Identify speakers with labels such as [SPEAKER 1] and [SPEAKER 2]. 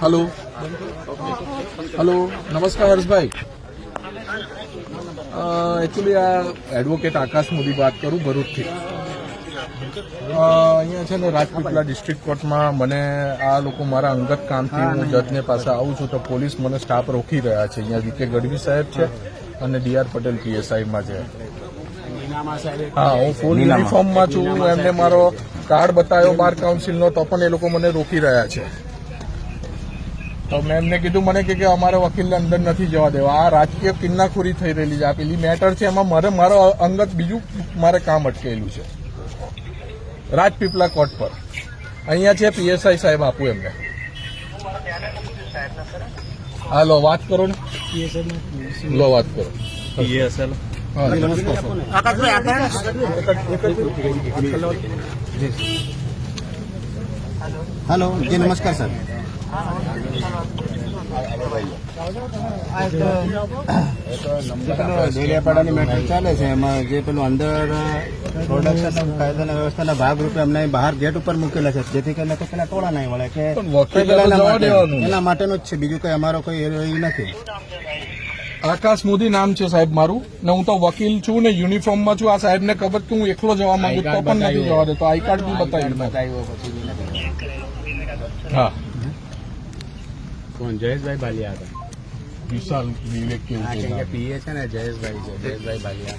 [SPEAKER 1] Hello hello નમસ્કાર Harshbhai actually આ advocate આકાશ મોદી વાત કરું ભરૂચથી. Uh, અહીંયા છે ને રાજપીપલા ડિસ્ટ્રિક્ટ કોર્ટમાં મને આ લોકો મારા અંગત કામથી હું જજને પાસે આવું છું તો પોલીસ મને સ્ટાફ રોકી રહ્યા છે. અહીંયા વી કે ગઢવી સાહેબ છે અને ડીઆર પટેલ પીએસઆઈમાં છે. હા હું ફૂલ યુનિફોર્મમાં છું. એમને મારો કાર્ડ બતાવ્યો બાર કાઉન્સિલનો તો પણ એ લોકો મને રોકી રહ્યા છે. તો મેં એમને કીધું મને કે કે અમારે વકીલને અંદર નથી જવા દેવા. આ રાજકીય કિન્નાખોરી થઈ રહેલી છે આ પેલી મેટર છે. એમાં મારે મારો અંગત બીજું મારે કામ અટકેલું છે. રાજપીપલા કોર્ટ પર. અહીંયા છે પીએસઆઈ સાહેબ આપું એમને. હાલો વાત કરો ને. લો વાત કરો. હા,
[SPEAKER 2] હેલો જી નમસ્કાર સર ડેલિયાપાડાની મેટર ચાલે છે એમાં જે પેલું અંદર પ્રોડક્શન કાયદાના વ્યવસ્થાના ભાગરૂપે અમને બહાર ગેટ ઉપર મૂકેલા છે જેથી કરીને કોઈ પેલા ટોળા નહીં વળે કે. એના માટેનું જ છે બીજું કઈ અમારો કોઈ એ નથી
[SPEAKER 1] આકાશ મોદી નામ છે સાહેબ મારું. ને હું તો વકીલ છું ને યુનિફોર્મમાં છું. આ સાહેબને ખબર કે હું એકલો જવા માંગુ તો પણ નથી જવા દેતો. આઈ કાર્ડ બી બતાવ્યું હા.
[SPEAKER 2] કોણ? જયેશભાઈ બાલિયા હતા.
[SPEAKER 1] વિશાલ વિવેક કેવું.
[SPEAKER 2] પીએ છે ને જયેશભાઈ છે. જયેશભાઈ બાલિયા.